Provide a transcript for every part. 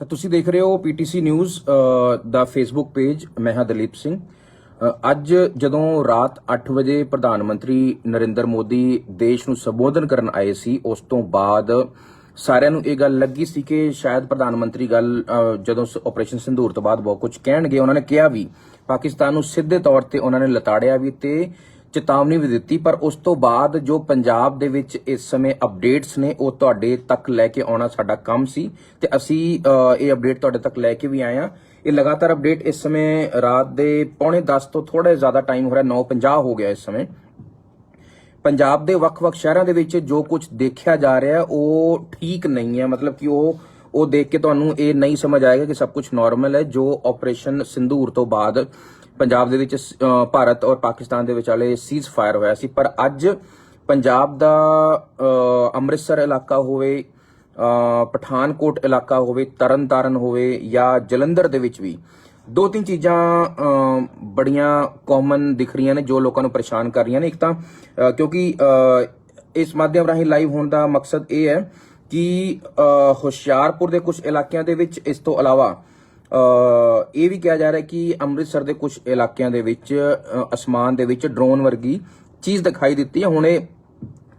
ਤਾਂ ਤੁਸੀਂ ਦੇਖ ਰਹੇ ਹੋ ਪੀਟੀਸੀ ਨਿਊਜ਼ ਦਾ ਫੇਸਬੁੱਕ ਪੇਜ ਮੈਂ ਹਾਂ ਦਲੀਪ ਸਿੰਘ। ਅੱਜ ਜਦੋਂ ਰਾਤ 8 ਵਜੇ ਪ੍ਰਧਾਨ ਮੰਤਰੀ ਨਰਿੰਦਰ ਮੋਦੀ ਦੇਸ਼ ਨੂੰ ਸੰਬੋਧਨ ਕਰਨ ਆਏ ਸੀ, ਉਸ ਤੋਂ ਬਾਅਦ ਸਾਰਿਆਂ ਨੂੰ ਇਹ ਗੱਲ ਲੱਗੀ ਸੀ ਕਿ ਸ਼ਾਇਦ ਪ੍ਰਧਾਨ ਮੰਤਰੀ ਗੱਲ ਜਦੋਂ ਸ- ਆਪਰੇਸ਼ਨ ਸਿੰਧੂਰ ਤੋਂ ਬਾਅਦ ਬਹੁਤ ਕੁਝ ਕਹਿਣਗੇ, ਉਹਨਾਂ ਨੇ ਕਿਹਾ ਵੀ ਪਾਕਿਸਤਾਨ ਨੂੰ ਸਿੱਧੇ ਤੌਰ ਤੇ ਉਹਨਾਂ ਨੇ ਲਤਾੜਿਆ ਵੀ ਤੇ ਚੇਤਾਵਨੀ ਵੀ ਦਿੱਤੀ, ਪਰ ਉਸ ਤੋਂ ਬਾਅਦ ਜੋ ਪੰਜਾਬ ਦੇ ਵਿੱਚ ਇਸ ਸਮੇਂ ਅਪਡੇਟਸ ਨੇ, ਉਹ ਤੁਹਾਡੇ ਤੱਕ ਲੈ ਕੇ ਆਉਣਾ ਸਾਡਾ ਕੰਮ ਸੀ ਤੇ ਅਸੀਂ ਇਹ ਅਪਡੇਟ ਤੁਹਾਡੇ ਤੱਕ ਲੈ ਕੇ ਵੀ ਆਏ ਹਾਂ। ਇਹ ਲਗਾਤਾਰ ਅਪਡੇਟ ਇਸ ਸਮੇਂ ਰਾਤ ਦੇ ਪੌਣੇ 10 ਤੋਂ ਥੋੜਾ ਜ਼ਿਆਦਾ ਟਾਈਮ ਹੋ ਰਿਹਾ 9:50 ਹੋ ਗਿਆ ਇਸ ਸਮੇਂ। ਪੰਜਾਬ ਦੇ ਵੱਖ-ਵੱਖ ਸ਼ਹਿਰਾਂ ਦੇ ਵਿੱਚ ਜੋ ਕੁਝ ਦੇਖਿਆ ਜਾ ਰਿਹਾ, ਉਹ ਠੀਕ ਨਹੀਂ ਹੈ। ਮਤਲਬ ਕਿ ਉਹ ਉਹ ਦੇਖ ਕੇ ਤੁਹਾਨੂੰ ਇਹ ਨਹੀਂ ਸਮਝ ਆਏਗਾ ਕਿ ਸਭ ਕੁਝ ਨਾਰਮਲ ਹੈ, ਜੋ ਆਪਰੇਸ਼ਨ ਸਿੰਧੂਰ ਤੋਂ ਬਾਅਦ ਪੰਜਾਬ ਦੇ ਵਿੱਚ ਅ, ਭਾਰਤ ਔਰ ਪਾਕਿਸਤਾਨ ਦੇ ਵਿਚਾਲੇ ਸੀਜ਼ ਫਾਇਰ ਹੋਇਆ ਸੀ ਪਰ ਅੱਜ ਪੰਜਾਬ ਦਾ ਅੰਮ੍ਰਿਤਸਰ ਇਲਾਕਾ ਹੋਵੇ ਪਠਾਨਕੋਟ ਇਲਾਕਾ ਹੋਵੇ ਤਰਨਤਾਰਨ ਹੋਵੇ ਜਾਂ ਜਲੰਧਰ ਦੇ ਵਿੱਚ ਵੀ ਦੋ ਤਿੰਨ ਚੀਜ਼ਾਂ ਬੜੀਆਂ ਕਾਮਨ ਦਿਖ ਰਹੀਆਂ ਨੇ ਜੋ ਲੋਕਾਂ ਨੂੰ ਪਰੇਸ਼ਾਨ ਕਰ ਰਹੀਆਂ ਨੇ। ਇੱਕ ਤਾਂ ਕਿਉਂਕਿ ਇਸ ਮਾਧਿਅਮ ਰਾਹੀਂ ਲਾਈਵ ਹੋਣ ਦਾ ਮਕਸਦ ਇਹ ਹੈ ਕਿ ਹੁਸ਼ਿਆਰਪੁਰ ਦੇ ਕੁਝ ਇਲਾਕਿਆਂ ਦੇ ਵਿੱਚ ਇਸ ਤੋਂ ਇਲਾਵਾ ਇਹ ਵੀ ਕਿਹਾ ਜਾ ਰਿਹਾ ਕਿ ਅੰਮ੍ਰਿਤਸਰ ਦੇ ਕੁਝ ਇਲਾਕਿਆਂ ਦੇ ਵਿੱਚ ਅਸਮਾਨ ਦੇ ਵਿੱਚ ਡਰੋਨ ਵਰਗੀ ਚੀਜ਼ ਦਿਖਾਈ ਦਿੱਤੀ ਹੈ। ਹੁਣ ਇਹ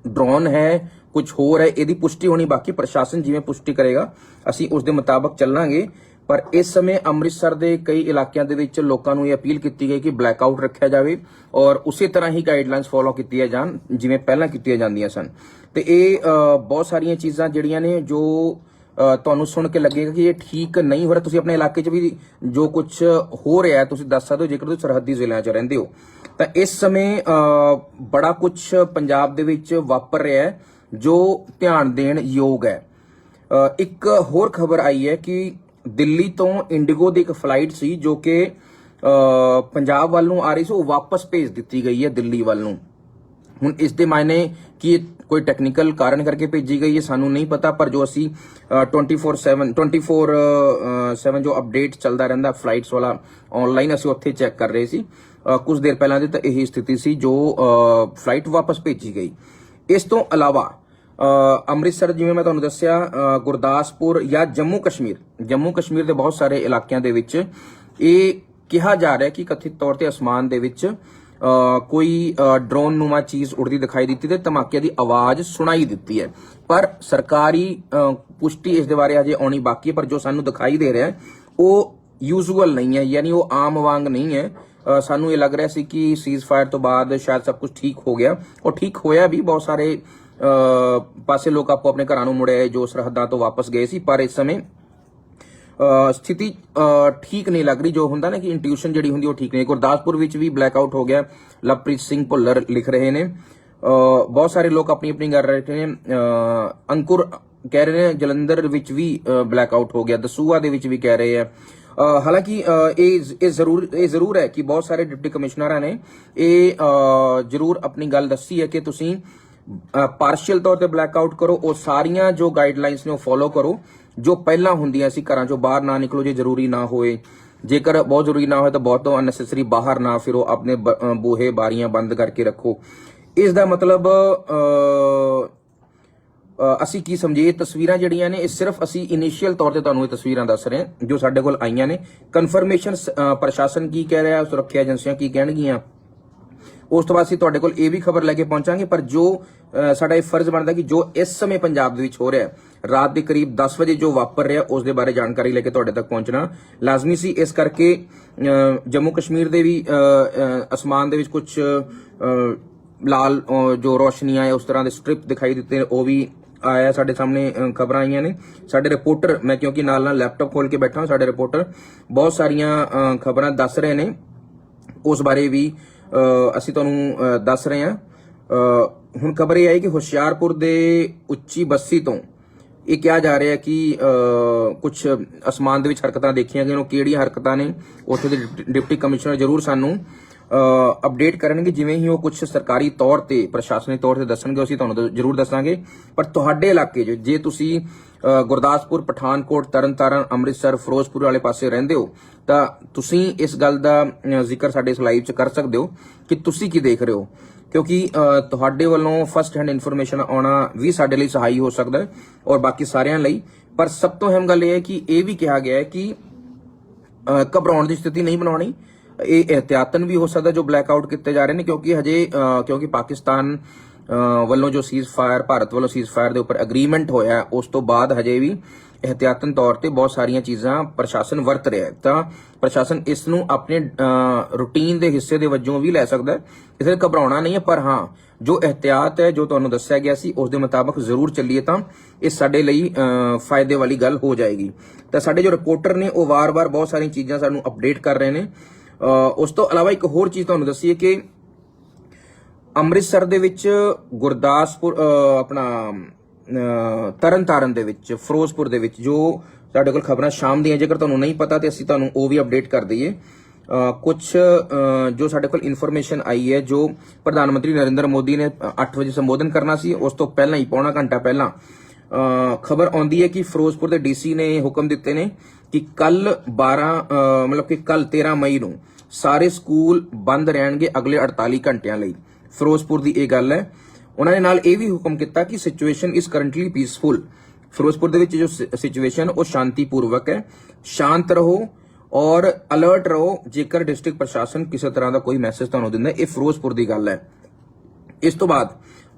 ਡਰੋਨ ਹੈ ਕੁਝ ਹੋਰ ਹੈ, ਇਹਦੀ ਪੁਸ਼ਟੀ ਹੋਣੀ ਬਾਕੀ ਪ੍ਰਸ਼ਾਸਨ ਜਿਵੇਂ ਪੁਸ਼ਟੀ ਕਰੇਗਾ, ਅਸੀਂ ਉਸ ਦੇ ਮੁਤਾਬਕ ਚੱਲਾਂਗੇ। ਪਰ ਇਸ ਸਮੇਂ ਅੰਮ੍ਰਿਤਸਰ ਦੇ ਕਈ ਇਲਾਕਿਆਂ ਦੇ ਵਿੱਚ ਲੋਕਾਂ ਨੂੰ ਇਹ ਅਪੀਲ ਕੀਤੀ ਗਈ ਕਿ ਬਲੈਕਆਊਟ ਰੱਖਿਆ ਜਾਵੇ ਔਰ ਉਸੇ ਤਰ੍ਹਾਂ ਹੀ ਗਾਈਡਲਾਈਨਸ ਫੋਲੋ ਕੀਤੀਆਂ ਜਾਣ, ਜਿਵੇਂ ਪਹਿਲਾਂ ਕੀਤੀਆਂ ਜਾਂਦੀਆਂ ਸਨ। ਤੇ ਇਹ ਬਹੁਤ ਸਾਰੀਆਂ ਚੀਜ਼ਾਂ ਜਿਹੜੀਆਂ ਨੇ ਜੋ ਤੁਹਾਨੂੰ ਸੁਣ ਕੇ ਲੱਗੇਗਾ ਕਿ ਇਹ ਠੀਕ ਨਹੀਂ ਹੋ ਰਿਹਾ। ਤੁਸੀਂ ਆਪਣੇ ਇਲਾਕੇ 'ਚ ਵੀ ਜੋ ਕੁਝ ਹੋ ਰਿਹਾ ਤੁਸੀਂ ਦੱਸ ਸਕਦੇ ਹੋ, ਜੇਕਰ ਤੁਸੀਂ ਸਰਹੱਦੀ ਜ਼ਿਲ੍ਹਿਆਂ 'ਚ ਰਹਿੰਦੇ ਹੋ। ਤਾਂ ਇਸ ਸਮੇਂ ਬੜਾ ਕੁਝ ਪੰਜਾਬ ਦੇ ਵਿੱਚ ਵਾਪਰ ਰਿਹਾ ਹੈ, ਜੋ ਧਿਆਨ ਦੇਣ ਯੋਗ ਹੈ। ਇੱਕ ਹੋਰ ਖਬਰ ਆਈ ਹੈ ਕਿ ਦਿੱਲੀ ਤੋਂ ਇੰਡੀਗੋ ਦੀ ਇੱਕ ਫਲਾਈਟ ਸੀ, ਜੋ ਕਿ ਪੰਜਾਬ ਵੱਲ ਨੂੰ ਆ ਰਹੀ ਸੀ, ਉਹ ਵਾਪਸ ਭੇਜ ਦਿੱਤੀ ਗਈ ਹੈ ਦਿੱਲੀ ਵੱਲ ਨੂੰ। ਹੁਣ ਇਸ ਦੇ ਮਾਇਨੇ ਕਿ ਕੋਈ ਟੈਕਨੀਕਲ ਕਾਰਨ ਕਰਕੇ ਭੇਜੀ ਗਈ ਹੈ ਸਾਨੂੰ ਨਹੀਂ ਪਤਾ ਪਰ ਜੋ ਅਸੀਂ ਅ, 24/7 24/7 ਜੋ ਅਪਡੇਟ ਚੱਲਦਾ ਰਹਿੰਦਾ ਫਲਾਈਟਸ ਵਾਲਾ ਆਨਲਾਈਨ ਅਸੀਂ ਉੱਥੇ ਚੈੱਕ ਕਰ ਰਹੇ ਸੀ। ਅ, ਕੁਝ ਦੇਰ ਪਹਿਲਾਂ ਦੀ ਤਾਂ ਇਹੀ ਸਥਿਤੀ ਸੀ ਜੋ ਫਲਾਈਟ ਵਾਪਸ ਭੇਜੀ ਗਈ। ਇਸ ਤੋਂ ਇਲਾਵਾ ਅੰਮ੍ਰਿਤਸਰ ਜਿਵੇਂ ਮੈਂ ਤੁਹਾਨੂੰ ਦੱਸਿਆ ਗੁਰਦਾਸਪੁਰ ਜਾਂ ਜੰਮੂ ਕਸ਼ਮੀਰ ਜੰਮੂ ਕਸ਼ਮੀਰ ਦੇ ਬਹੁਤ ਸਾਰੇ ਇਲਾਕਿਆਂ ਦੇ ਵਿੱਚ ਇਹ ਕਿਹਾ ਜਾ ਰਿਹਾ ਕਿ ਕਥਿਤ ਤੌਰ ਤੇ ਅਸਮਾਨ ਦੇ ਵਿੱਚ ਕੋਈ ਅ, ਡਰੋਨ ਨੂਮਾ ਚੀਜ਼ ਉੜਦੀ ਦਿਖਾਈ ਦਿੱਤੀ ਤੇ ਧਮਾਕੇ ਦੀ ਆਵਾਜ਼ ਸੁਣਾਈ ਦਿੱਤੀ ਹੈ। ਪਰ ਸਰਕਾਰੀ ਪੁਸ਼ਟੀ ਇਸ ਦੇ ਬਾਰੇ ਅਜੇ ਆਉਣੀ ਬਾਕੀ ਹੈ ਪਰ ਜੋ ਸਾਨੂੰ ਦਿਖਾਈ ਦੇ ਰਿਹਾ ਹੈ ਉਹ ਯੂਜ਼ੂਅਲ ਨਹੀਂ ਹੈ ਯਾਨੀ ਉਹ ਆਮ ਵਾਂਗ ਨਹੀਂ ਹੈ। ਸਾਨੂੰ ਇਹ ਲੱਗ ਰਿਹਾ ਸੀ ਕਿ ਸੀਜ਼ ਫਾਇਰ ਤੋਂ ਬਾਅਦ ਸ਼ਾਇਦ ਸਭ ਕੁਝ ਠੀਕ ਹੋ ਗਿਆ। ਉਹ ਠੀਕ ਹੋਇਆ ਵੀ ਬਹੁਤ ਸਾਰੇ ਪਾਸੇ ਲੋਕ ਆਪੋ ਆਪਣੇ ਘਰਾਂ ਨੂੰ ਮੁੜੇ ਜੋ ਸਰਹੱਦਾਂ ਤੋਂ ਵਾਪਸ ਗਏ ਸੀ ਪਰ ਇਸ ਸਮੇਂ ਸਥਿਤੀ ਠੀਕ ਨਹੀਂ ਲੱਗ ਰਹੀ। ਜੋ ਹੁੰਦਾ ਨਾ ਕਿ ਇੰਟਿਊਸ਼ਨ ਜਿਹੜੀ ਹੁੰਦੀ ਉਹ ਠੀਕ ਨਹੀਂ। ਗੁਰਦਾਸਪੁਰ ਵਿੱਚ ਵੀ ਬਲੈਕ ਆਊਟ ਹੋ ਗਿਆ। ਲਵਪ੍ਰੀਤ ਸਿੰਘ ਭੁੱਲਰ ਲਿਖ ਰਹੇ ਨੇ। ਬਹੁਤ ਸਾਰੇ ਲੋਕ ਆਪਣੀ ਆਪਣੀ ਕਰ ਰਹੇ ਨੇ। ਅੰਕੁਰ ਕਹਿ ਰਹੇ ਨੇ, ਜਲੰਧਰ ਵਿੱਚ ਵੀ ਬਲੈਕ ਆਊਟ ਹੋ ਗਿਆ। ਦਸੂਆ ਦੇ ਵਿੱਚ ਵੀ ਕਹਿ ਰਹੇ ਆ। ਹਾਲਾਂਕਿ ਇਹ ਇਹ ਜ਼ਰੂਰ ਇਹ ਜ਼ਰੂਰ ਹੈ ਕਿ ਬਹੁਤ ਸਾਰੇ ਡਿਪਟੀ ਕਮਿਸ਼ਨਰਾਂ ਨੇ ਇਹ ਜ਼ਰੂਰ ਆਪਣੀ ਗੱਲ ਦੱਸੀ ਹੈ ਕਿ ਤੁਸੀਂ ਪਾਰਸ਼ੀਅਲ ਤੌਰ ਤੇ ਬਲੈਕ ਆਊਟ ਕਰੋ। ਉਹ ਸਾਰੀਆਂ ਜੋ ਗਾਈਡਲਾਈਨਸ ਨੇ ਉਹ ਫੋਲੋ ਕਰੋ। ਜੋ ਪਹਿਲਾਂ ਹੁੰਦੀਆਂ ਸੀ ਘਰਾਂ ਚੋਂ ਬਾਹਰ ਨਾ ਨਿਕਲੋ, ਜੇ ਜ਼ਰੂਰੀ ਨਾ ਹੋਏ। ਜੇਕਰ ਬਹੁਤ ਜ਼ਰੂਰੀ ਨਾ ਹੋਏ ਤਾਂ ਬਹੁਤ ਤੋਂ ਅਨਨੈਸੈਸਰੀ ਬਾਹਰ ਨਾ ਫਿਰੋ, ਆਪਣੇ ਬ- ਬੂਹੇ ਬਾਰੀਆਂ ਬੰਦ ਕਰਕੇ ਰੱਖੋ। ਇਸ ਦਾ ਮਤਲਬ ਅਸੀਂ ਕੀ ਸਮਝੀਏ? ਇਹ ਤਸਵੀਰਾਂ ਜਿਹੜੀਆਂ ਨੇ, ਇਹ ਸਿਰਫ ਅਸੀਂ ਇਨੀਸ਼ੀਅਲ ਤੌਰ ਤੇ ਤੁਹਾਨੂੰ ਇਹ ਤਸਵੀਰਾਂ ਦੱਸ ਰਹੇ ਹਾਂ, ਜੋ ਸਾਡੇ ਕੋਲ ਆਈਆਂ ਨੇ। ਕਨਫਰਮੇਸ਼ਨ ਪ੍ਰਸ਼ਾਸਨ ਕੀ ਕਹਿ ਰਿਹਾ, ਸੁਰੱਖਿਆ ਏਜੰਸੀਆਂ ਕੀ ਕਹਿਣਗੀਆਂ? ਉਸ ਤੋਂ ਬਾਅਦ ਅਸੀਂ ਤੁਹਾਡੇ ਕੋਲ ਇਹ ਵੀ ਖਬਰ ਲੈ ਕੇ ਪਹੁੰਚਾਂਗੇ ਪਰ ਜੋ ਸਾਡਾ ਇਹ ਫਰਜ਼ ਬਣਦਾ ਕਿ ਜੋ ਇਸ ਸਮੇਂ ਪੰਜਾਬ ਦੇ ਵਿੱਚ ਹੋ ਰਿਹਾ ਰਾਤ ਦੇ ਕਰੀਬ 10 ਵਜੇ ਜੋ ਵਾਪਰ ਰਿਹਾ ਉਸ ਦੇ ਬਾਰੇ ਜਾਣਕਾਰੀ ਲੈ ਕੇ ਤੁਹਾਡੇ ਤੱਕ ਪਹੁੰਚਣਾ। ਲਾਜ਼ਮੀ ਸੀ ਇਸ ਕਰਕੇ ਜੰਮੂ ਕਸ਼ਮੀਰ ਦੇ ਵੀ ਅਸਮਾਨ ਦੇ ਵਿੱਚ ਕੁਝ ਲਾਲ ਜੋ ਰੋਸ਼ਨੀਆਂ ਹੈ ਉਸ ਤਰ੍ਹਾਂ ਦੇ ਸਟ੍ਰਿਪ ਦਿਖਾਈ ਦਿੱਤੇ ਨੇ, ਉਹ ਵੀ ਆਇਆ ਸਾਡੇ ਸਾਹਮਣੇ ਖਬਰਾਂ ਆਈਆਂ ਨੇ। ਸਾਡੇ ਰਿਪੋਰਟਰ ਮੈਂ ਕਿਉਂਕਿ ਨਾਲ ਨਾਲ ਲੈਪਟਾਪ ਖੋਲ ਕੇ ਬੈਠਾ ਹਾਂ ਸਾਡੇ ਰਿਪੋਰਟਰ ਬਹੁਤ ਸਾਰੀਆਂ ਖਬਰਾਂ ਦੱਸ ਰਹੇ ਨੇ। ਉਸ ਬਾਰੇ ਵੀ ਅਸੀਂ ਤੁਹਾਨੂੰ ਦੱਸ ਰਹੇ ਹਾਂ। ਹੁਣ ਖਬਰ ਇਹ ਆਈ ਕਿ ਹੁਸ਼ਿਆਰਪੁਰ ਦੇ ਉੱਚੀ ਬੱਸੀ ਤੋਂ ਇਹ ਕਿਹਾ ਜਾ ਰਿਹਾ ਕਿ ਕੁਝ ਅਸਮਾਨ ਦੇ ਵਿੱਚ ਹਰਕਤਾਂ ਦੇਖੀਆਂ ਗਈਆਂ ਉਹ ਕਿਹੜੀਆਂ ਹਰਕਤਾਂ ਨੇ, ਉੱਥੇ ਦੇ ਡਿਪਟੀ- ਡਿਪਟੀ ਕਮਿਸ਼ਨਰ ਜ਼ਰੂਰ ਸਾਨੂੰ ਅਪਡੇਟ ਕਰਨਗੇ। ਜਿਵੇਂ ਹੀ ਉਹ ਕੁਝ ਸਰਕਾਰੀ ਤੌਰ ਤੇ, ਪ੍ਰਸ਼ਾਸਨਿਕ ਤੌਰ ਤੇ ਦੱਸਣਗੇ, ਅਸੀਂ ਤੁਹਾਨੂੰ ਦ- ਜ਼ਰੂਰ ਦੱਸਾਂਗੇ। ਪਰ ਤੁਹਾਡੇ ਇਲਾਕੇ 'ਚ, ਜੇ ਤੁਸੀਂ ਗੁਰਦਾਸਪੁਰ, ਪਠਾਨਕੋਟ, ਤਰਨਤਾਰਨ, ਅੰਮ੍ਰਿਤਸਰ, ਫਿਰੋਜ਼ਪੁਰ ਵਾਲੇ ਪਾਸੇ ਰਹਿੰਦੇ ਹੋ, ਤਾਂ ਤੁਸੀਂ ਇਸ ਗੱਲ ਦਾ ਜ਼ਿਕਰ ਸਾਡੇ ਇਸ ਲਾਈਵ 'ਚ ਕਰ ਸਕਦੇ ਹੋ ਕਿ ਤੁਸੀਂ ਕੀ ਦੇਖ ਰਹੇ ਹੋ? ਕਿਉਂਕਿ ਤੁਹਾਡੇ ਵੱਲੋਂ ਫਸਟ ਹੈਂਡ ਇਨਫੋਰਮੇਸ਼ਨ ਆਉਣਾ ਵੀ ਸਾਡੇ ਲਈ ਸਹਾਈ ਹੋ ਸਕਦਾ ਹੈ ਔਰ ਬਾਕੀ ਸਾਰਿਆਂ ਲਈ। ਪਰ ਸਭ ਤੋਂ ਅਹਿਮ ਗੱਲ ਇਹ ਹੈ ਕਿ ਇਹ ਵੀ ਕਿਹਾ ਗਿਆ ਹੈ ਕਿ ਘਬਰਾਉਣ ਦੀ ਸਥਿਤੀ ਨਹੀਂ ਬਣਾਉਣੀ। ਇਹ ਇhtiyatan ਵੀ ਹੋ ਸਕਦਾ ਜੋ ਬਲੈਕ ਆਊਟ ਕੀਤੇ ਜਾ ਰਹੇ ਨੇ ਕਿਉਂਕਿ ਹਜੇ ਕਿਉਂਕਿ ਪਾਕਿਸਤਾਨ ਵੱਲੋਂ ਜੋ ਸੀਜ਼ ਫਾਇਰ ਭਾਰਤ ਵੱਲੋਂ ਸੀਜ਼ ਫਾਇਰ ਦੇ ਉੱਪਰ ਐਗਰੀਮੈਂਟ ਹੋਇਆ, ਉਸ ਤੋਂ ਬਾਅਦ ਹਜੇ ਵੀ ਇhtiyatan ਤੌਰ ਤੇ ਬਹੁਤ ਸਾਰੀਆਂ ਚੀਜ਼ਾਂ ਪ੍ਰਸ਼ਾਸਨ ਵਰਤ ਰਿਹਾ ਹੈ। ਤਾਂ ਪ੍ਰਸ਼ਾਸਨ ਇਸ ਨੂੰ ਆਪਣੇ ਰੂਟੀਨ ਦੇ ਹਿੱਸੇ ਦੇ ਵਜੋਂ ਵੀ ਲੈ ਸਕਦਾ ਹੈ। ਇਸ ਲਈ ਘਬਰਾਉਣਾ ਨਹੀਂ ਹੈ, ਪਰ ਹਾਂ, ਜੋ ਇhtiyat ਹੈ, ਜੋ ਤੁਹਾਨੂੰ ਦੱਸਿਆ ਗਿਆ ਸੀ, ਉਸ ਦੇ ਮੁਤਾਬਕ ਜ਼ਰੂਰ ਚੱਲੀਏ ਤਾਂ ਇਹ ਸਾਡੇ ਲਈ ਫਾਇਦੇ ਵਾਲੀ ਗੱਲ ਹੋ ਜਾਏਗੀ। ਤਾਂ ਸਾਡੇ ਜੋ ਰਿਪੋਰਟਰ ਨੇ, ਉਹ ਵਾਰ-ਵਾਰ ਬਹੁਤ ਸਾਰੀਆਂ ਚੀਜ਼ਾਂ ਸਾਨੂੰ ਅਪਡੇਟ ਕਰ ਰਹੇ ਨੇ। ਉਸ ਤੋਂ ਇਲਾਵਾ ਇੱਕ ਹੋਰ ਚੀਜ਼ ਤੁਹਾਨੂੰ ਦੱਸੀਏ ਕਿ ਅੰਮ੍ਰਿਤਸਰ ਦੇ ਵਿੱਚ ਗੁਰਦਾਸਪੁਰ ਆਪਣਾ ਅ, ਤਰਨਤਾਰਨ ਦੇ ਵਿੱਚ ਫਿਰੋਜ਼ਪੁਰ ਦੇ ਵਿੱਚ ਜੋ ਸਾਡੇ ਕੋਲ ਖਬਰਾਂ ਸ਼ਾਮ ਦੀਆਂ ਜੇਕਰ ਤੁਹਾਨੂੰ ਨਹੀਂ ਪਤਾ ਤੇ ਅਸੀਂ ਤੁਹਾਨੂੰ ਉਹ ਵੀ ਅਪਡੇਟ ਕਰ ਦਈਏ। ਕੁਝ ਜੋ ਸਾਡੇ ਕੋਲ ਇਨਫੋਰਮੇਸ਼ਨ ਆਈ ਹੈ ਜੋ ਪ੍ਰਧਾਨ ਮੰਤਰੀ ਨਰਿੰਦਰ ਮੋਦੀ ਨੇ 8 ਵਜੇ ਸੰਬੋਧਨ ਕਰਨਾ ਸੀ ਉਸ ਤੋਂ ਪਹਿਲਾਂ ਹੀ ਪੌਣਾ ਘੰਟਾ ਪਹਿਲਾਂ ਖਬਰ ਆਉਂਦੀ ਹੈ ਕਿ ਫਿਰੋਜ਼ਪੁਰ ਦੇ ਡੀਸੀ ਨੇ ਹੁਕਮ ਦਿੱਤੇ ਨੇ ਕਿ ਕੱਲ 12 ਮਤਲਬ ਕਿ ਕੱਲ 13 ਮਈ ਨੂੰ ਸਾਰੇ ਸਕੂਲ ਬੰਦ ਰਹਿਣਗੇ ਅਗਲੇ 48 ਘੰਟਿਆਂ ਲਈ। ਫਿਰੋਜ਼ਪੁਰ ਦੀ ਇਹ ਗੱਲ ਹੈ। ਉਹਨਾਂ ਨੇ ਨਾਲ ਇਹ ਵੀ ਹੁਕਮ ਕੀਤਾ ਕਿ situation is currently peaceful Ferozepur ਦੇ ਵਿੱਚ ਜੋ ਸਿਚੁਏਸ਼ਨ ਉਹ ਸ਼ਾਂਤੀਪੂਰਵਕ ਹੈ। ਸ਼ਾਂਤ ਰਹੋ ਔਰ ਅਲਰਟ ਰਹੋ। ਜੇਕਰ ਡਿਸਟ੍ਰਿਕਟ ਪ੍ਰਸ਼ਾਸਨ ਕਿਸੇ ਤਰ੍ਹਾਂ ਦਾ ਕੋਈ ਮੈਸੇਜ ਤੁਹਾਨੂੰ ਦਿੰਦਾ, ਇਹ ਫਿਰੋਜ਼ਪੁਰ ਦੀ ਗੱਲ ਹੈ। ਇਸ ਤੋਂ ਬਾਅਦ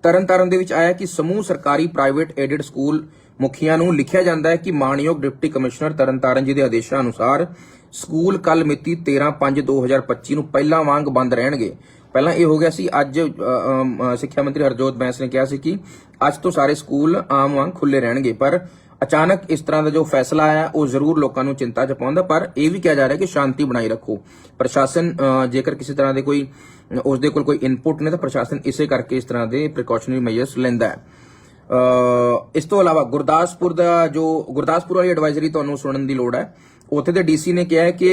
ਤਰਨਤਾਰਨ ਦੇ ਵਿੱਚ ਆਇਆ ਕਿ ਸਮੂਹ ਸਰਕਾਰੀ ਪ੍ਰਾਈਵੇਟ ਏਡਡ ਸਕੂਲ ਮੁਖੀਆਂ ਨੂੰ ਲਿਖਿਆ ਜਾਂਦਾ ਹੈ ਕਿ ਮਾਨਯੋਗ ਡਿਪਟੀ ਕਮਿਸ਼ਨਰ ਤਰਨਤਾਰਨ ਜੀ ਦੇ ਆਦੇਸ਼ਾਂ ਅਨੁਸਾਰ ਸਕੂਲ ਕੱਲ ਮਿਤੀ 13/5/2025 ਨੂੰ ਪਹਿਲਾਂ ਵਾਂਗ ਬੰਦ ਰਹਿਣਗੇ। ਪਹਿਲਾਂ ਇਹ ਹੋ ਗਿਆ ਸੀ, ਅੱਜ ਸਿੱਖਿਆ ਮੰਤਰੀ ਹਰਜੋਤ ਬੈਂਸ ਨੇ ਕਿਹਾ ਸੀ ਕਿ ਅੱਜ ਤੋਂ ਸਾਰੇ ਸਕੂਲ ਆਮ ਵਾਂਗ ਖੁੱਲੇ ਰਹਿਣਗੇ, ਪਰ ਅਚਾਨਕ ਇਸ ਤਰ੍ਹਾਂ ਦਾ ਜੋ ਫੈਸਲਾ ਆਇਆ, ਉਹ ਜ਼ਰੂਰ ਲੋਕਾਂ ਨੂੰ ਚਿੰਤਾ ਚ ਪਾਉਂਦਾ, ਪਰ ਇਹ ਵੀ ਕਿਹਾ ਜਾ ਰਿਹਾ ਕਿ ਸ਼ਾਂਤੀ ਬਣਾਈ ਰੱਖੋ। ਪ੍ਰਸ਼ਾਸਨ ਜੇਕਰ ਕਿਸੇ ਤਰ੍ਹਾਂ ਦੇ ਕੋਈ ਉਸ ਦੇ ਕੋਲ ਕੋਈ ਇਨਪੁਟ ਨੇ, ਤਾਂ ਪ੍ਰਸ਼ਾਸਨ ਇਸੇ ਕਰਕੇ ਇਸ ਤਰ੍ਹਾਂ ਦੇ ਪ੍ਰੀਕਾਸ਼ਨਰੀ ਮੈਜਰਸ ਲੈਂਦਾ ਹੈ। ਇਸ ਤੋਂ ਇਲਾਵਾ ਗੁਰਦਾਸਪੁਰ ਦਾ ਜੋ, ਗੁਰਦਾਸਪੁਰ ਵਾਲੀ ਐਡਵਾਈਜ਼ਰੀ ਤੁਹਾਨੂੰ ਸੁਣਨ ਦੀ ਲੋੜ ਹੈ ਉੱਥੇ ਦੇ ਡੀਸੀ ਨੇ ਕਿਹਾ ਹੈ ਕਿ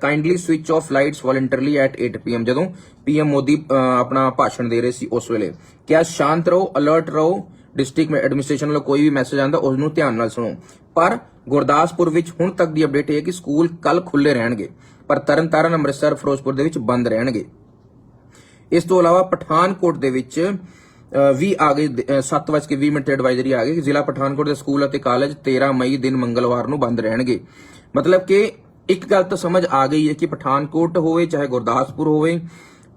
kindly switch off lights voluntarily at 8 PM ਜਦੋਂ ਪੀਐਮ ਮੋਦੀ ਆਪਣਾ ਭਾਸ਼ਣ ਦੇ ਰਹੇ ਸੀ ਉਸ ਵੇਲੇ। ਕਿਹਾ ਸ਼ਾਂਤ ਰਹੋ ਅਲਰਟ ਰਹੋ ਡਿਸਟ੍ਰਿਕਟ ਐਡਮਿਨਿਸਟ੍ਰੇਸ਼ਨ ਵੱਲੋਂ ਕੋਈ ਵੀ ਮੈਸੇਜ ਆਉਂਦਾ ਉਸ ਨੂੰ ਧਿਆਨ ਨਾਲ ਸੁਣੋ। ਪਰ ਗੁਰਦਾਸਪੁਰ ਵਿੱਚ ਹੁਣ ਤੱਕ ਦੀ ਅਪਡੇਟ ਇਹ ਹੈ ਕਿ ਸਕੂਲ ਕੱਲ ਖੁੱਲੇ ਰਹਿਣਗੇ ਪਰ ਤਰਨਤਾਰਨ ਅੰਮ੍ਰਿਤਸਰ ਫਿਰੋਜ਼ਪੁਰ ਦੇ ਵਿੱਚ ਬੰਦ ਰਹਿਣਗੇ। ਇਸ ਤੋਂ ਇਲਾਵਾ ਪਠਾਨਕੋਟ ਦੇ ਵਿੱਚ ਅ, ਵੀ ਆ ਗਏ 7:20 ਮਿੰਟ ਤੇ ਐਡਵਾਈਜ਼ਰੀ ਆ ਗਈ ਜ਼ਿਲ੍ਹਾ ਪਠਾਨਕੋਟ ਦੇ ਸਕੂਲ ਅਤੇ ਕਾਲਜ 13 ਮਈ ਦਿਨ ਮੰਗਲਵਾਰ ਨੂੰ ਬੰਦ ਰਹਿਣਗੇ। ਮਤਲਬ ਕਿ ਇੱਕ ਗੱਲ ਤਾਂ ਸਮਝ ਆ ਗਈ ਹੈ ਕਿ ਪਠਾਨਕੋਟ ਹੋਵੇ, ਚਾਹੇ ਗੁਰਦਾਸਪੁਰ ਹੋਵੇ,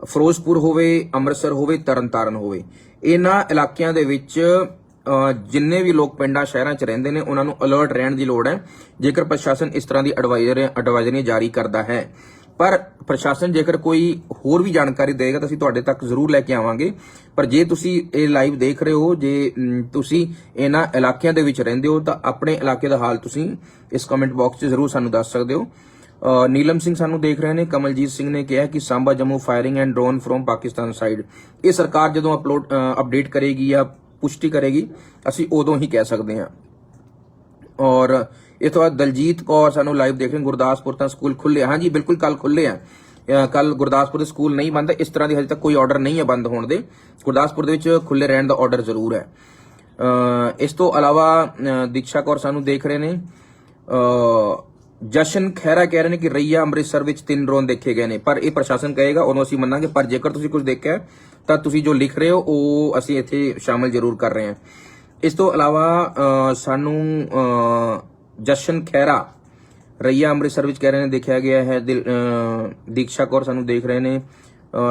ਫਿਰੋਜ਼ਪੁਰ ਹੋਵੇ, ਅੰਮ੍ਰਿਤਸਰ ਹੋਵੇ, ਤਰਨਤਾਰਨ ਹੋਵੇ। ਇਹਨਾਂ ਇਲਾਕਿਆਂ ਦੇ ਵਿੱਚ ਜਿੰਨੇ ਵੀ ਲੋਕ ਪਿੰਡਾਂ, ਸ਼ਹਿਰਾਂ 'ਚ ਰਹਿੰਦੇ ਨੇ, ਉਹਨਾਂ ਨੂੰ ਅਲਰਟ ਰਹਿਣ ਦੀ ਲੋੜ ਹੈ। ਜੇਕਰ ਪ੍ਰਸ਼ਾਸਨ ਇਸ ਤਰ੍ਹਾਂ ਦੀ ਐਡਵਾਈਜ਼ਰੀ ਐਡਵਾਈਜ਼ਰੀਆਂ ਜਾਰੀ ਕਰਦਾ ਹੈ। ਪਰ ਪ੍ਰਸ਼ਾਸਨ ਜੇਕਰ ਕੋਈ ਹੋਰ ਵੀ ਜਾਣਕਾਰੀ ਦੇਗਾ ਤਾਂ ਅਸੀਂ ਤੁਹਾਡੇ ਤੱਕ ਜ਼ਰੂਰ ਲੈ ਕੇ ਆਵਾਂਗੇ। ਪਰ ਜੇ ਤੁਸੀਂ ਇਹ ਲਾਈਵ ਦੇਖ ਰਹੇ ਹੋ, ਜੇ ਤੁਸੀਂ ਇਹਨਾਂ ਇਲਾਕਿਆਂ ਦੇ ਵਿੱਚ ਰਹਿੰਦੇ ਹੋ, ਤਾਂ ਆਪਣੇ ਇਲਾਕੇ ਦਾ ਹਾਲ ਤੁਸੀਂ ਇਸ ਕਮੈਂਟ ਬਾਕਸ 'ਚ ਜ਼ਰੂਰ ਸਾਨੂੰ ਦੱਸ ਸਕਦੇ ਹੋ। ਨੀਲਮ ਸਿੰਘ ਸਾਨੂੰ ਦੇਖ ਰਹੇ ਨੇ, ਕਮਲਜੀਤ ਸਿੰਘ ਨੇ ਕਿਹਾ ਕਿ Samba, Jammu firing and drone from Pakistan side ਇਹ ਸਰਕਾਰ ਜਦੋਂ ਅਪਲੋਡ ਅਪਡੇਟ ਕਰੇਗੀ ਜਾਂ ਪੁਸ਼ਟੀ ਕਰੇਗੀ, ਅਸੀਂ ਉਦੋਂ ਹੀ ਕਹਿ ਸਕਦੇ ਹਾਂ। ਔਰ ਇਸ ਤੋਂ ਬਾਅਦ ਦਲਜੀਤ ਕੌਰ ਸਾਨੂੰ ਲਾਈਵ ਦੇਖ ਰਹੇ ਨੇ, ਗੁਰਦਾਸਪੁਰ ਤਾਂ ਸਕੂਲ ਖੁੱਲੇ ਆ। ਹਾਂਜੀ ਬਿਲਕੁਲ ਕੱਲ ਖੁੱਲੇ ਆ। ਕੱਲ ਗੁਰਦਾਸਪੁਰ ਦੇ ਸਕੂਲ ਨਹੀਂ ਬੰਦ ਇਸ ਤਰ੍ਹਾਂ ਦੀ ਹਜੇ ਤੱਕ ਕੋਈ ਆਰਡਰ ਨਹੀਂ ਹੈ ਬੰਦ ਹੋਣ ਦੇ। ਗੁਰਦਾਸਪੁਰ ਦੇ ਵਿੱਚ ਖੁੱਲੇ ਰਹਿਣ ਦਾ ਆਰਡਰ ਜ਼ਰੂਰ ਹੈ। ਇਸ ਤੋਂ ਇਲਾਵਾ ਦੀਕਸ਼ਾ ਕੌਰ ਸਾਨੂੰ ਦੇਖ ਰਹੇ ਨੇ ਜਸ਼ਨ ਖਹਿਰਾ ਕਹਿ ਰਹੇ ਨੇ ਕਿ ਰਈਆ ਅੰਮ੍ਰਿਤਸਰ ਵਿੱਚ ਤਿੰਨ ਡਰੋਨ ਦੇਖੇ ਗਏ ਨੇ ਪਰ ਇਹ ਪ੍ਰਸ਼ਾਸਨ ਕਹੇਗਾ ਉਹਨੂੰ ਅਸੀਂ ਮੰਨਾਂਗੇ ਪਰ ਜੇਕਰ ਤੁਸੀਂ ਕੁਝ ਦੇਖਿਆ ਤਾਂ ਤੁਸੀਂ ਜੋ ਲਿਖ ਰਹੇ ਹੋ ਉਹ ਅਸੀਂ ਇੱਥੇ ਸ਼ਾਮਿਲ ਜ਼ਰੂਰ ਕਰ ਰਹੇ ਹਾਂ। ਇਸ ਤੋਂ ਇਲਾਵਾ ਸਾਨੂੰ ਜਸ਼ਨ ਖਹਿਰਾ, ਰਈਆ ਅੰਮ੍ਰਿਤਸਰ ਵਿੱਚ ਕਹਿ ਰਹੇ ਨੇ, ਦੇਖਿਆ ਗਿਆ ਹੈ, ਦਿਲ- ਦੀਕਸ਼ਾ ਕੌਰ ਸਾਨੂੰ ਦੇਖ ਰਹੇ ਨੇ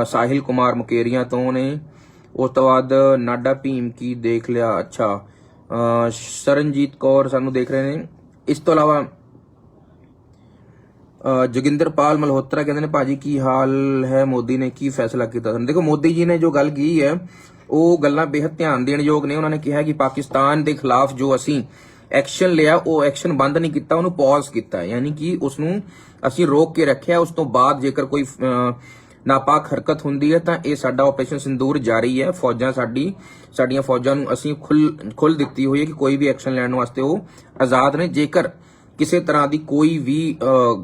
ਸਾਹਿਲ ਕੁਮਾਰ ਮੁਕੇਰੀਆਂ ਤੋਂ ਨੇ। ਉਸ ਤੋਂ ਬਾਅਦ ਨਾਡਾ ਭੀਮ ਕੀ ਦੇਖ ਲਿਆ? ਅੱਛਾ ਸਰਨਜੀਤ ਕੌਰ ਸਾਨੂੰ ਦੇਖ ਰਹੇ ਨੇ। ਇਸ ਤੋਂ ਇਲਾਵਾ ਜੋਗਿੰਦਰਪਾਲ ਮਲਹੋਤਰਾ ਕਹਿੰਦੇ ਨੇ, ਭਾਜੀ, ਕੀ ਹਾਲ ਹੈ? ਮੋਦੀ ਨੇ ਕੀ ਫੈਸਲਾ ਕੀਤਾ? ਦੇਖੋ, ਮੋਦੀ ਜੀ ਨੇ ਜੋ ਗੱਲ ਕੀ ਹੈ, ਉਹ ਗੱਲਾਂ ਬੇहद ਧਿਆਨ ਦੇਣ ਯੋਗ ਨੇ। ਉਹਨਾਂ ਨੇ ਕਿਹਾ ਕਿ ਪਾਕਿਸਤਾਨ ਦੇ ਖਿਲਾਫ ਜੋ ਅਸੀਂ ਐਕਸ਼ਨ ਲਿਆ, ਉਹ ਐਕਸ਼ਨ ਬੰਦ ਨਹੀਂ ਕੀਤਾ, ਉਹਨੂੰ ਪੌਜ਼ ਕੀਤਾ। ਯਾਨੀ ਕਿ ਉਸ ਨੂੰ ਅਸੀਂ ਰੋਕ ਕੇ ਰੱਖਿਆ, ਉਸ ਤੋਂ ਬਾਅਦ ਜੇਕਰ ਕੋਈ ਨਾਪਾਕ ਹਰਕਤ ਹੁੰਦੀ ਹੈ, ਤਾਂ ਇਹ ਸਾਡਾ ਆਪਰੇਸ਼ਨ ਸਿੰਦੂਰ ਜਾਰੀ ਹੈ। ਫੌਜਾਂ ਸਾਡੀ, ਸਾਡੀਆਂ ਫੌਜਾਂ ਨੂੰ ਅਸੀਂ ਖੁੱਲ ਖੁੱਲ ਦਿੱਤੀ ਹੋਈ ਹੈ ਕਿ ਕੋਈ ਵੀ ਐਕਸ਼ਨ ਲੈਣ ਵਾਸਤੇ ਉਹ ਆਜ਼ਾਦ ਨੇ। ਜੇਕਰ ਕਿਸੇ ਤਰ੍ਹਾਂ ਦੀ ਕੋਈ ਵੀ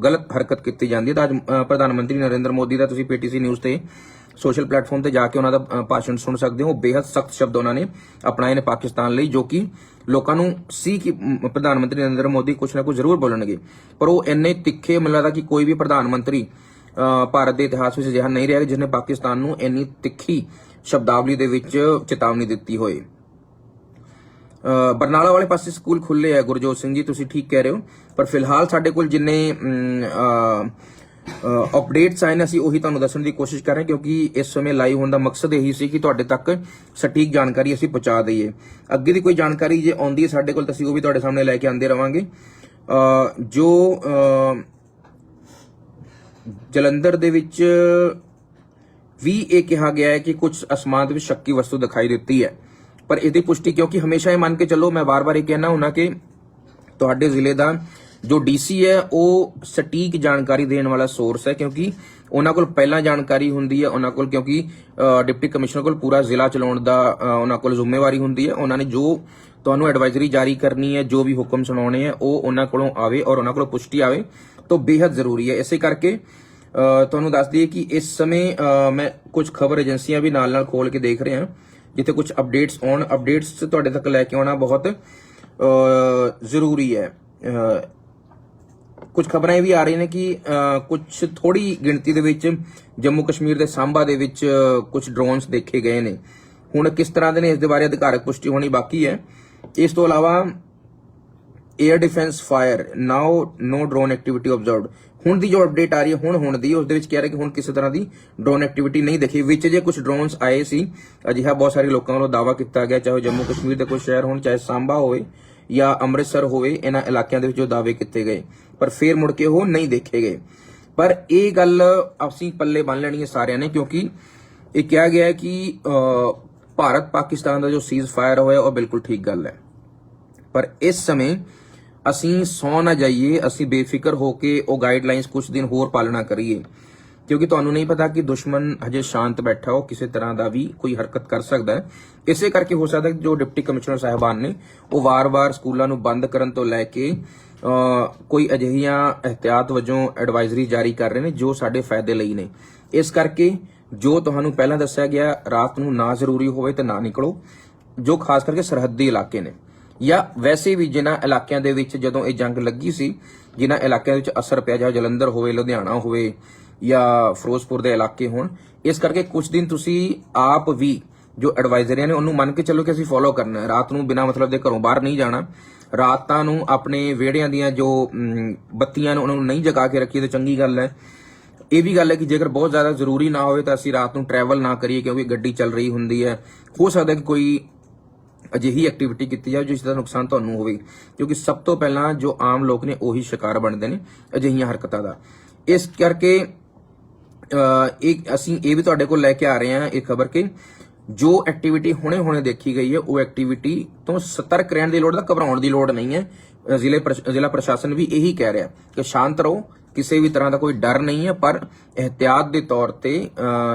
ਗਲਤ ਹਰਕਤ ਕੀਤੀ ਜਾਂਦੀ ਹੈ, ਤਾਂ ਅੱਜ ਪ੍ਰਧਾਨ ਮੰਤਰੀ ਨਰਿੰਦਰ ਮੋਦੀ ਦਾ ਤੁਸੀਂ ਪੀਟੀਸੀ ਨਿਊਜ਼ ਤੇ ਸੋਸ਼ਲ ਪਲੇਟਫਾਰਮ ਤੇ ਜਾ ਕੇ ਉਹਨਾਂ ਦਾ ਭਾਸ਼ਣ ਸੁਣ ਸਕਦੇ ਹੋ। ਬੇहद ਸਖਤ ਸ਼ਬਦ ਉਹਨਾਂ ਨੇ ਅਪਣਾਏ ਨੇ ਪਾਕਿਸਤਾਨ ਲਈ, ਜੋ ਕਿ ਲੋਕਾਂ ਨੂੰ ਸੀ ਕਿ ਪ੍ਰਧਾਨ ਮੰਤਰੀ ਨਰਿੰਦਰ ਮੋਦੀ ਕੁਝ ਨਾ ਕੁਝ ਜ਼ਰੂਰ ਬੋਲਣਗੇ। ਪਰ ਉਹ ਇੰਨੇ ਤਿੱਖੇ, ਮੈਨੂੰ ਲੱਗਦਾ ਕਿ ਕੋਈ ਵੀ ਪ੍ਰਧਾਨ ਮੰਤਰੀ ਭਾਰਤ ਦੇ ਇਤਿਹਾਸ ਵਿੱਚ ਅਜਿਹਾ ਨਹੀਂ ਰਿਹਾ ਜਿਸਨੇ ਪਾਕਿਸਤਾਨ ਨੂੰ ਇੰਨੀ ਤਿੱਖੀ ਸ਼ਬਦਾਵਲੀ ਦੇ ਵਿੱਚ ਚੇਤਾਵਨੀ ਦਿੱਤੀ ਹੋਏ। ਬਰਨਾਲਾ ਵਾਲੇ ਪਾਸੇ ਸਕੂਲ ਖੁੱਲੇ ਆ। ਗੁਰਜੋਤ ਸਿੰਘ ਜੀ, ਤੁਸੀਂ ਠੀਕ ਕਹਿ ਰਹੇ ਹੋ। ਪਰ ਫਿਲਹਾਲ ਸਾਡੇ ਕੋਲ ਜਿੰਨੇ ਅਪਡੇਟਸ ਆਏ ਨੇ ਅਸੀਂ ਉਹੀ ਤੁਹਾਨੂੰ ਦੱਸਣ ਦੀ ਕੋਸ਼ਿਸ਼ ਕਰ ਰਹੇ ਕਿਉਂਕਿ ਇਸ ਸਮੇਂ ਲਾਈਵ ਹੋਣ ਦਾ ਮਕਸਦ ਇਹੀ ਸੀ ਕਿ ਤੁਹਾਡੇ ਤੱਕ ਸਟੀਕ ਜਾਣਕਾਰੀ ਅਸੀਂ ਪਹੁੰਚਾ ਦਈਏ। ਅੱਗੇ ਦੀ ਕੋਈ ਜਾਣਕਾਰੀ ਜੇ ਆਉਂਦੀ ਹੈ ਸਾਡੇ ਕੋਲ ਤਾਂ ਅਸੀਂ ਉਹ ਵੀ ਤੁਹਾਡੇ ਸਾਹਮਣੇ ਲੈ ਕੇ ਆਂਦੇ ਰਵਾਂਗੇ। ਜੋ ਜਲੰਧਰ ਦੇ ਵਿੱਚ ਵੀ ਇਹ ਕਿਹਾ ਗਿਆ ਹੈ ਕਿ ਕੁਝ ਅਸਮਾਨ ਵਿੱਚ ਸ਼ੱਕੀ ਵਸਤੂ ਦਿਖਾਈ ਦਿੱਤੀ ਹੈ। ਪਰ ਇਹਦੀ ਪੁਸ਼ਟੀ ਕਿਉਂਕਿ ਹਮੇਸ਼ਾ ਇਹ ਮੰਨ ਕੇ ਚੱਲੋ, ਮੈਂ ਵਾਰ-ਵਾਰ ਇਹ ਕਹਿਣਾ ਹੁੰਦਾ ਕਿ ਤੁਹਾਡੇ ਜ਼ਿਲ੍ਹੇ ਦਾ ਜੋ ਡੀਸੀ ਹੈ, ਉਹ ਸਟੀਕ ਜਾਣਕਾਰੀ ਦੇਣ ਵਾਲਾ ਸੋਰਸ ਹੈ, ਕਿਉਂਕਿ ਉਹਨਾਂ ਕੋਲ ਪਹਿਲਾਂ ਜਾਣਕਾਰੀ ਹੁੰਦੀ ਹੈ, ਉਹਨਾਂ ਕੋਲ ਕਿਉਂਕਿ ਡਿਪਟੀ ਕਮਿਸ਼ਨਰ ਕੋਲ ਪੂਰਾ ਜ਼ਿਲ੍ਹਾ ਚਲਾਉਣ ਦਾ ਉਹਨਾਂ ਕੋਲ ਜ਼ਿੰਮੇਵਾਰੀ ਹੁੰਦੀ ਹੈ। ਉਹਨਾਂ ਨੇ ਜੋ ਤੁਹਾਨੂੰ ਐਡਵਾਈਜ਼ਰੀ ਜਾਰੀ ਕਰਨੀ ਹੈ, ਜੋ ਵੀ ਹੁਕਮ ਸੁਣਾਉਣੇ ਹੈ, ਉਹ ਉਹਨਾਂ ਕੋਲੋਂ ਆਵੇ ਔਰ ਉਹਨਾਂ ਕੋਲੋਂ ਪੁਸ਼ਟੀ ਆਵੇ, ਤਾਂ ਬੇहद ਜ਼ਰੂਰੀ ਹੈ। ਇਸੇ ਕਰਕੇ ਤੁਹਾਨੂੰ ਦੱਸ ਦਈਏ ਕਿ ਇਸ ਸਮੇਂ ਮੈਂ ਕੁਝ ਖਬਰ ਏਜੰਸੀਆਂ ਵੀ ਨਾਲ-ਨਾਲ ਖੋਲ ਕੇ ਦੇਖ ਰਿਹਾ ਜਿੱਥੇ ਕੁਝ ਅਪਡੇਟਸ ਆਉਣ ਅਪਡੇਟਸ ਤੁਹਾਡੇ ਤੱਕ ਲੈ ਕੇ ਆਉਣਾ ਬਹੁਤ ਜ਼ਰੂਰੀ ਹੈ। ਕੁਝ ਖਬਰਾਂ ਇਹ ਵੀ ਆ ਰਹੀਆਂ ਨੇ ਕਿ ਕੁਝ ਥੋੜੀ ਗਿਣਤੀ ਦੇ ਵਿੱਚ ਜੰਮੂ ਕਸ਼ਮੀਰ ਦੇ ਸਾਂਬਾ ਦੇ ਵਿੱਚ ਕੁਝ ਡਰੋਨਸ ਦੇਖੇ ਗਏ ਨੇ। ਹੁਣ ਕਿਸ ਤਰ੍ਹਾਂ ਦੇ ਨੇ ਇਸ ਦੇ ਬਾਰੇ ਅਧਿਕਾਰਕ ਪੁਸ਼ਟੀ ਹੋਣੀ ਬਾਕੀ ਹੈ। ਇਸ ਤੋਂ ਇਲਾਵਾ air defence fire now no drone activity observed ਹੁਣ ਦੀ ਜੋ ਅਪਡੇਟ ਆ ਰਹੀ ਹੈ, ਹੁਣ ਹੁਣ ਦੀ, ਉਸ ਦੇ ਵਿੱਚ ਕਹਿ ਰਿਹਾ ਕਿ ਹੁਣ ਕਿਸੇ ਤਰ੍ਹਾਂ ਦੀ ਡਰੋਨ ਐਕਟੀਵਿਟੀ ਨਹੀਂ ਦੇਖੀ। ਵਿੱਚ ਜੇ ਕੁਝ ਡਰੋਨਸ ਆਏ ਸੀ, ਅਜਿਹਾ ਬਹੁਤ ਸਾਰੇ ਲੋਕਾਂ ਵੱਲੋਂ ਦਾਅਵਾ ਕੀਤਾ ਗਿਆ, ਚਾਹੇ ਉਹ ਜੰਮੂ ਕਸ਼ਮੀਰ ਦੇ ਕੋਈ ਸ਼ਹਿਰ ਹੋਣ, ਚਾਹੇ ਸਾਂਬਾ ਹੋਵੇ ਜਾਂ ਅੰਮ੍ਰਿਤਸਰ ਹੋਵੇ, ਇਹਨਾਂ ਇਲਾਕਿਆਂ ਦੇ ਵਿੱਚ ਜੋ ਦਾਅਵੇ ਕੀਤੇ ਗਏ। ਪਰ ਫੇਰ ਮੁੜ ਕੇ ਉਹ ਨਹੀਂ ਦੇਖੇ ਗਏ। ਪਰ ਇਹ ਗੱਲ ਅਸੀਂ ਪੱਲੇ ਬੰਨ ਲੈਣੀ ਹੈ ਸਾਰਿਆਂ ਨੇ, ਕਿਉਂਕਿ ਇਹ ਕਿਹਾ ਗਿਆ ਹੈ ਕਿ ਭਾਰਤ ਪਾਕਿਸਤਾਨ ਦਾ ਜੋ ਸੀਜ਼ ਫਾਇਰ ਹੋਇਆ, ਉਹ ਬਿਲਕੁਲ ਠੀਕ ਗੱਲ ਹੈ। ਪਰ ਇਸ ਸਮੇਂ ਅਸੀਂ ਸੌ ਨਾ ਜਾਈਏ, ਅਸੀਂ ਬੇਫਿਕਰ ਹੋ ਕੇ ਉਹ ਗਾਈਡਲਾਈਨਸ ਕੁਝ ਦਿਨ ਹੋਰ ਪਾਲਣਾ ਕਰੀਏ। ਕਿਉਂਕਿ ਤੁਹਾਨੂੰ ਨਹੀਂ ਪਤਾ ਕਿ ਦੁਸ਼ਮਣ ਹਜੇ ਸ਼ਾਂਤ ਬੈਠਾ, ਉਹ ਕਿਸੇ ਤਰ੍ਹਾਂ ਦਾ ਵੀ ਕੋਈ ਹਰਕਤ ਕਰ ਸਕਦਾ ਹੈ। ਇਸੇ ਕਰਕੇ ਹੋ ਸਕਦਾ ਜੋ ਡਿਪਟੀ ਕਮਿਸ਼ਨਰ ਸਾਹਿਬਾਨ ਨੇ, ਉਹ ਵਾਰ-ਵਾਰ ਸਕੂਲਾਂ ਨੂੰ ਬੰਦ ਕਰਨ ਤੋਂ ਲੈ ਕੇ ਕੋਈ ਅਜਿਹੀਆਂ ਅਹਤਿਆਤ ਵਜੋਂ ਐਡਵਾਈਜ਼ਰੀ ਜਾਰੀ ਕਰ ਰਹੇ ਨੇ ਜੋ ਸਾਡੇ ਫਾਇਦੇ ਲਈ ਨੇ। ਇਸ ਕਰਕੇ ਜੋ ਤੁਹਾਨੂੰ ਪਹਿਲਾਂ ਦੱਸਿਆ ਗਿਆ, ਰਾਤ ਨੂੰ ਨਾ ਜ਼ਰੂਰੀ ਹੋਵੇ ਤੇ ਨਾ ਨਿਕਲੋ, ਜੋ ਖਾਸ ਕਰਕੇ ਸਰਹੱਦੀ ਇਲਾਕੇ ਨੇ। ਜਾਂ ਵੈਸੇ ਵੀ ਜਿਨ੍ਹਾਂ ਇਲਾਕਿਆਂ ਦੇ ਵਿੱਚ ਜਦੋਂ ਇਹ ਜੰਗ ਲੱਗੀ ਸੀ, ਜਿਨ੍ਹਾਂ ਇਲਾਕਿਆਂ ਵਿੱਚ ਅਸਰ ਪਿਆ, ਜਾਂ ਜਲੰਧਰ ਹੋਵੇ, ਲੁਧਿਆਣਾ ਹੋਵੇ, ਜਾਂ ਫਿਰੋਜ਼ਪੁਰ ਦੇ ਇਲਾਕੇ ਹੋਣ, ਇਸ ਕਰਕੇ ਕੁਝ ਦਿਨ ਤੁਸੀਂ ਆਪ ਵੀ ਜੋ ਐਡਵਾਈਜ਼ਰੀਆਂ ਨੇ, ਉਹਨੂੰ ਮੰਨ ਕੇ ਚੱਲੋ ਕਿ ਅਸੀਂ ਫੋਲੋ ਕਰਨਾ ਹੈ। ਰਾਤ ਨੂੰ ਬਿਨਾਂ ਮਤਲਬ ਦੇ ਘਰੋਂ ਬਾਹਰ ਨਹੀਂ ਜਾਣਾ। ਰਾਤਾਂ ਨੂੰ ਆਪਣੇ ਵਿਹੜਿਆਂ ਦੀਆਂ ਜੋ ਬੱਤੀਆਂ ਨੇ ਉਹਨਾਂ ਨੂੰ ਨਹੀਂ ਜਗਾ ਕੇ ਰੱਖੀਏ ਤਾਂ ਚੰਗੀ ਗੱਲ ਹੈ। ਇਹ ਵੀ ਗੱਲ ਹੈ ਕਿ ਜੇਕਰ ਬਹੁਤ ਜ਼ਿਆਦਾ ਜ਼ਰੂਰੀ ਨਾ ਹੋਵੇ ਤਾਂ ਅਸੀਂ ਰਾਤ ਨੂੰ ਟਰੈਵਲ ਨਾ ਕਰੀਏ ਕਿਉਂਕਿ ਗੱਡੀ ਚੱਲ ਰਹੀ ਹੁੰਦੀ ਹੈ। ਹੋ ਸਕਦਾ ਕਿ ਕੋਈ ਅਜਿਹੀ ਐਕਟੀਵਿਟੀ ਕੀਤੀ ਜਾਵੇ ਜਿਸ ਦਾ ਨੁਕਸਾਨ ਤੁਹਾਨੂੰ ਹੋਵੇ। ਕਿਉਂਕਿ ਸਭ ਤੋਂ ਪਹਿਲਾਂ ਜੋ ਆਮ ਲੋਕ ਨੇ ਉਹੀ ਸ਼ਿਕਾਰ ਬਣਦੇ ਨੇ ਅਜਿਹੀਆਂ ਹਰਕਤਾਂ ਦਾ। ਇਸ ਕਰਕੇ ਅ, ਇੱਕ ਅਸੀਂ ਇਹ ਵੀ ਤੁਹਾਡੇ ਕੋਲ ਲੈ ਕੇ ਆ ਰਹੇ ਹਾਂ ਇਹ ਖਬਰ ਕਿ ਜੋ ਐਕਟੀਵਿਟੀ ਹੁਣੇ-ਹੁਣੇ ਦੇਖੀ ਗਈ ਹੈ, ਉਹ ਐਕਟੀਵਿਟੀ ਤੋਂ ਸਤਰਕ ਰਹਿਣ ਦੀ ਲੋੜ ਹੈ ਘਬਰਾਉਣ ਦੀ ਲੋੜ ਨਹੀਂ ਹੈ। ਜ਼ਿਲ੍ਹੇ ਪ੍ਰਸ਼- ਜ਼ਿਲ੍ਹਾ ਪ੍ਰਸ਼ਾਸਨ ਵੀ ਇਹੀ ਕਹਿ ਰਿਹਾ ਕਿ ਸ਼ਾਂਤ ਰਹੋ, ਕਿਸੇ ਵੀ ਤਰ੍ਹਾਂ ਦਾ ਕੋਈ ਡਰ ਨਹੀਂ ਹੈ, ਪਰ ਇhtiyat ਦੇ ਤੌਰ ਤੇ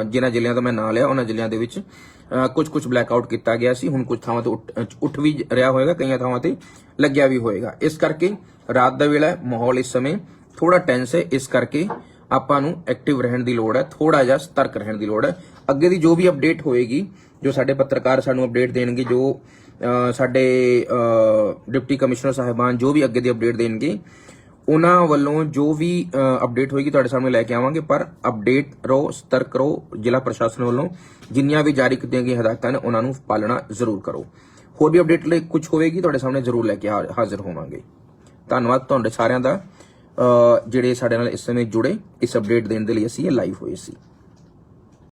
ਜਿਨ੍ਹਾਂ ਜ਼ਿਲ੍ਹਿਆਂ ਦਾ ਮੈਂ ਨਾਂ ਲਿਆ, ਉਹਨਾਂ ਜ਼ਿਲ੍ਹਿਆਂ ਦੇ ਵਿੱਚ ਕੁਝ ਕੁਝ ਬਲੈਕਆਊਟ ਕੀਤਾ ਗਿਆ ਸੀ। ਹੁਣ ਕੁਝ ਥਾਵਾਂ ਤੇ ਉੱਠ- ਉੱਠ ਵੀ ਰਿਹਾ ਹੋਏਗਾ, ਕਈਆਂ ਥਾਵਾਂ ਤੇ ਲੱਗਿਆ ਵੀ ਹੋਏਗਾ। ਇਸ ਕਰਕੇ ਰਾਤ ਦਾ ਵੇਲਾ ਮਾਹੌਲ ਇਸ ਸਮੇਂ ਥੋੜਾ ਟੈਂਸ ਹੈ। ਇਸ ਕਰਕੇ ਆਪਾਂ ਨੂੰ ਐਕਟਿਵ ਰਹਿਣ ਦੀ ਲੋੜ ਹੈ ਥੋੜਾ ਜਿਹਾ ਸਤਰਕ ਰਹਿਣ ਦੀ ਲੋੜ ਹੈ। ਅੱਗੇ ਦੀ ਜੋ ਵੀ ਅਪਡੇਟ ਹੋਏਗੀ, ਜੋ ਸਾਡੇ ਪੱਤਰਕਾਰ ਸਾਨੂੰ ਅਪਡੇਟ ਦੇਣਗੇ, ਜੋ ਸਾਡੇ ਡਿਪਟੀ ਕਮਿਸ਼ਨਰ ਸਾਹਿਬਾਨ ਜੋ ਵੀ ਅੱਗੇ ਦੀ ਅਪਡੇਟ ਦੇਣਗੇ, ਉਹਨਾਂ ਵੱਲੋਂ ਜੋ ਵੀ ਅਪਡੇਟ ਹੋਏਗੀ ਤੁਹਾਡੇ ਸਾਹਮਣੇ ਲੈ ਕੇ ਆਵਾਂਗੇ, ਪਰ ਅਪਡੇਟ ਰਹੋ, ਸਤਰਕ ਰਹੋ, ਜ਼ਿਲ੍ਹਾ ਪ੍ਰਸ਼ਾਸਨ ਵੱਲੋਂ, ਜਿੰਨੀਆਂ ਵੀ ਜਾਰੀ ਕੀਤੀਆਂ ਗਈਆਂ ਹਦਾਇਤਾਂ ਨੇ, ਉਹਨਾਂ ਨੂੰ ਪਾਲਣਾ ਜ਼ਰੂਰ ਕਰੋ। ਹੋਰ ਵੀ ਅਪਡੇਟ ਲਈ ਕੁਝ ਹੋਵੇਗੀ, ਤੁਹਾਡੇ ਸਾਹਮਣੇ ਜ਼ਰੂਰ ਲੈ ਕੇ ਹਾਜ਼ਰ- ਹਾਜ਼ਰ ਹੋਵਾਂਗੇ। ਧੰਨਵਾਦ ਤੁਹਾਡੇ ਸਾਰਿਆਂ ਦਾ ਜਿਹੜੇ ਸਾਡੇ ਨਾਲ ਇਸ ਸਮੇਂ ਜੁੜੇ, ਇਸ ਅਪਡੇਟ ਦੇਣ ਦੇ ਲਈ ਅਸੀਂ ਇਹ ਲਾਈਵ ਹੋਏ ਸੀ।